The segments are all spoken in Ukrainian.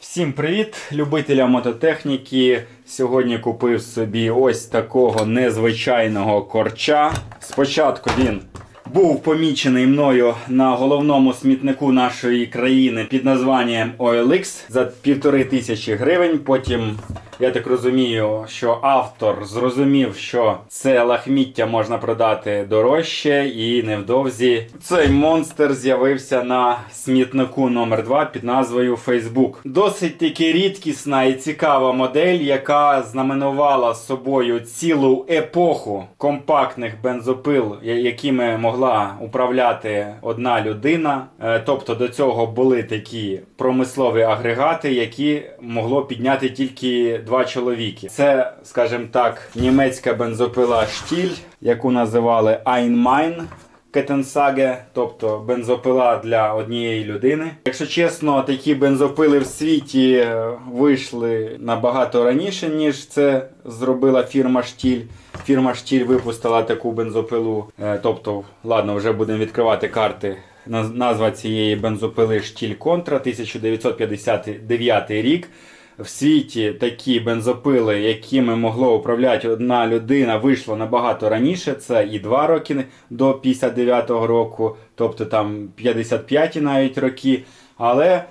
Всім привіт, любителям мототехніки. Сьогодні купив собі ось такого незвичайного корча. Спочатку він був помічений мною на головному смітнику нашої країни під названням OLX за півтори тисячі гривень. Потім, я так розумію, що автор зрозумів, що це лахміття можна продати дорожче, і невдовзі цей монстр з'явився на смітнику номер 2 під назвою Facebook. Досить таки рідкісна і цікава модель, яка знаменувала собою цілу епоху компактних бензопил, якими могла управляти одна людина. Е, Тобто до цього були такі промислові агрегати, які могло підняти тільки два чоловіки. Це, скажімо так, німецька бензопила Штіль, яку називали Einmine. Кетенсаге, тобто бензопила для однієї людини. Якщо чесно, такі бензопили в світі е, вийшли набагато раніше, ніж це зробила фірма Штіль. Фірма Штіль випустила таку бензопилу. е, Тобто, ладно, вже будемо відкривати карти. Наз- Назва цієї бензопили Штіль Контра 1959 рік. В світі такі бензопили, якими могло управляти одна людина, вийшло набагато раніше. Це і 2 роки до 59-го року, тобто там 55 навіть роки. Але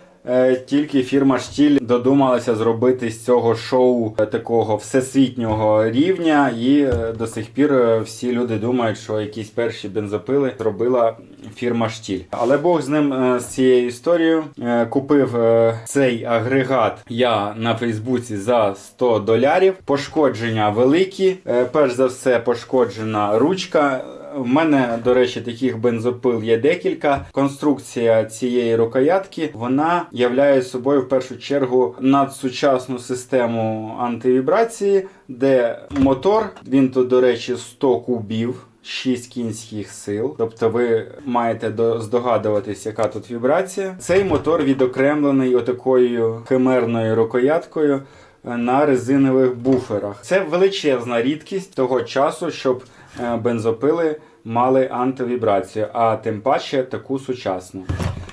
тільки фірма Штіль додумалася зробити з цього шоу е, такого всесвітнього рівня, і е, до сих пір е, всі люди думають, що якісь перші бензопили зробила фірма Штіль. Але Бог з ним е, з цією історією Е, купив е, цей агрегат я на Фейсбуці за 100 долярів. Пошкодження великі. Е, Перш за все, пошкоджена ручка. В мене, до речі, таких бензопил є декілька. Конструкція цієї рукоятки вона являє собою в першу чергу надсучасну систему антивібрації, де мотор, він тут, до речі, 100 кубів. 6 кінських сил, тобто ви маєте до- здогадуватись, яка тут вібрація. Цей мотор відокремлений отакою химерною рукояткою е, на резинових буферах. Це величезна рідкість того часу, щоб е, бензопили мали антивібрацію, а тим паче таку сучасну.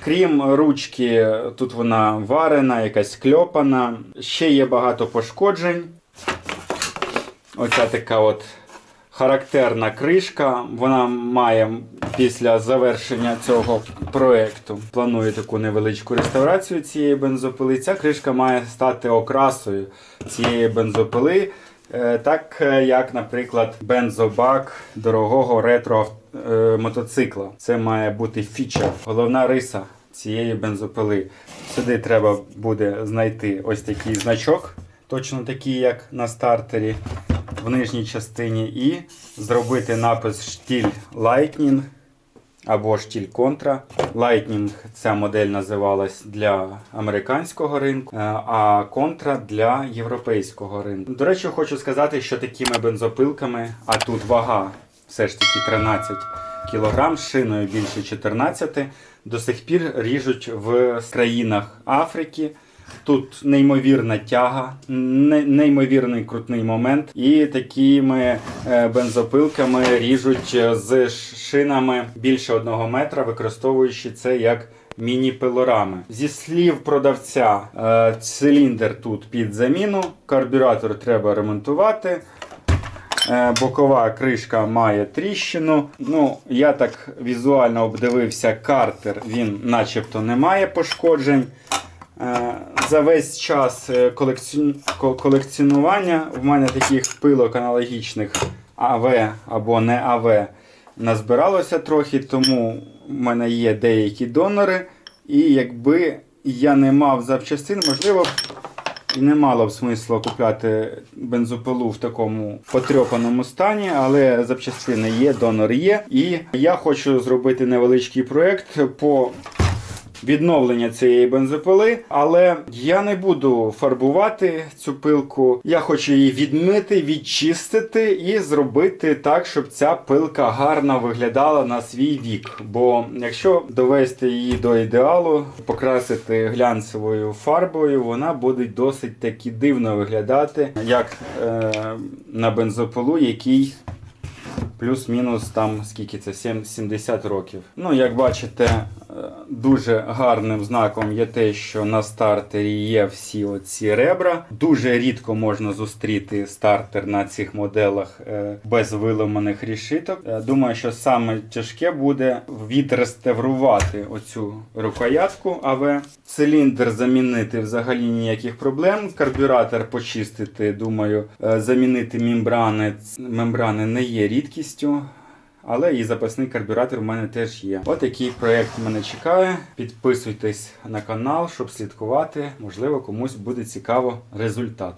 Крім ручки, тут вона варена, якась кльопана. Ще є багато пошкоджень. Оця така от характерна кришка. Вона має після завершення цього проекту. Планую таку невеличку реставрацію цієї бензопили. Ця кришка має стати окрасою цієї бензопили. Е, Так е, як, наприклад, бензобак дорогого ретро е, мотоцикла. Це має бути фічер, головна риса цієї бензопили. Сюди треба буде знайти ось такий значок, точно такий, як на стартері в нижній частині, і зробити напис штіль Lightning або штіль Contra. Lightning ця модель називалась для американського ринку, е, а Contra для європейського ринку. До речі, хочу сказати, що такими бензопилками, а тут вага все ж таки 13 кг, шиною більше 14, до сих пір ріжуть в країнах Африки. Тут неймовірна тяга, неймовірний крутний момент. І такими е, бензопилками ріжуть е, з шинами більше одного метра, використовуючи це як міні-пилорами. Зі слів продавця, е, циліндр тут під заміну, карбюратор треба ремонтувати. Бокова кришка має тріщину. Ну, я так візуально обдивився картер, він начебто не має пошкоджень. Е, За весь час е, колекці- ко- колекціонування в мене таких пилок аналогічних АВ або не АВ назбиралося трохи, тому в мене є деякі донори. І якби я не мав запчастин, можливо, і не мало б смислу купляти бензопилу в такому потрьопаному стані, але запчастини є, донор є. І я хочу зробити невеличкий проєкт по відновлення цієї бензопили, але я не буду фарбувати цю пилку. Я хочу її відмити, відчистити і зробити так, щоб ця пилка гарно виглядала на свій вік. Бо якщо довести її до ідеалу, покрасити глянцевою фарбою, вона буде досить таки дивно виглядати, як е, на бензопилу, який плюс-мінус там скільки це 70 років. Ну, як бачите, Дуже гарним знаком є те, що на стартері є всі оці ребра. Дуже рідко можна зустріти стартер на цих моделах е, без виламаних рішиток. Е, Думаю, що саме тяжке буде відреставрувати оцю рукоятку АВ. Циліндр замінити взагалі ніяких проблем. Карбюратор почистити, думаю, е, замінити мембрани. Мембрани не є рідкістю. Але і запасний карбюратор у мене теж є. От який проєкт мене чекає. Підписуйтесь на канал, щоб слідкувати. Можливо, комусь буде цікаво результат.